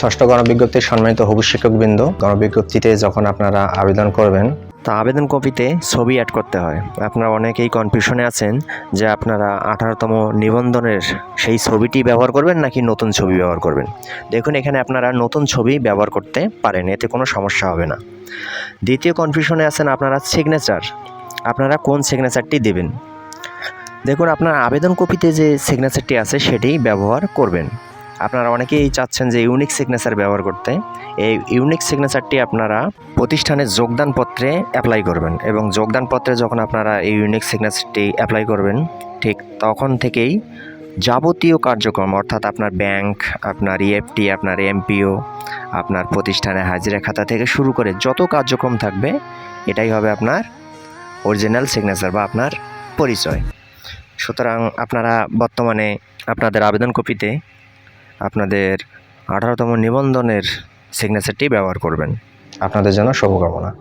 ষষ্ঠ গণবিজ্ঞপ্তির সম্মানিত হবু শিক্ষকবৃন্দ। গণবিজ্ঞপ্তিতে যখন আপনারা আবেদন করবেন, তা আবেদন কপিতে ছবি অ্যাড করতে হয়। আপনারা অনেকেই কনফিউশনে আছেন যে আপনারা আঠারোতম নিবন্ধনের সেই ছবিটি ব্যবহার করবেন নাকি নতুন ছবি ব্যবহার করবেন। দেখুন, এখানে আপনারা নতুন ছবি ব্যবহার করতে পারেন, এতে কোনো সমস্যা হবে না। দ্বিতীয় কনফিউশনে আছেন আপনারা সিগনেচার আপনারা কোন সিগনেচারটি দেবেন? দেখুন, আপনার আবেদন কপিতে যে সিগনেচারটি আছে সেটি ব্যবহার করবেন। আপনারা অনেকেই চাচ্ছেন যে ইউনিক সিগনেচার ব্যবহার করতে। এই ইউনিক সিগনেচারটি আপনারা প্রতিষ্ঠানের যোগদানপত্রে অ্যাপ্লাই করবেন এবং যোগদানপত্রে যখন আপনারা এই ইউনিক সিগনেচারটি অ্যাপ্লাই করবেন, ঠিক তখন থেকেই যাবতীয় কার্যক্রম, অর্থাৎ আপনার ব্যাংক আপনার ইএফটি আপনার এমপিও আপনার প্রতিষ্ঠানে হাজিরা খাতা থেকে শুরু করে যত কার্যক্রম থাকবে, এটাই হবে আপনার অরিজিনাল সিগনেচার বা আপনার পরিচয়। সুতরাং আপনারা বর্তমানে আপনাদের আবেদন কপিতে আপনাদের আঠারোতম নিবন্ধনের সিগনেচারটি ব্যবহার করবেন। আপনাদের জন্য শুভকামনা।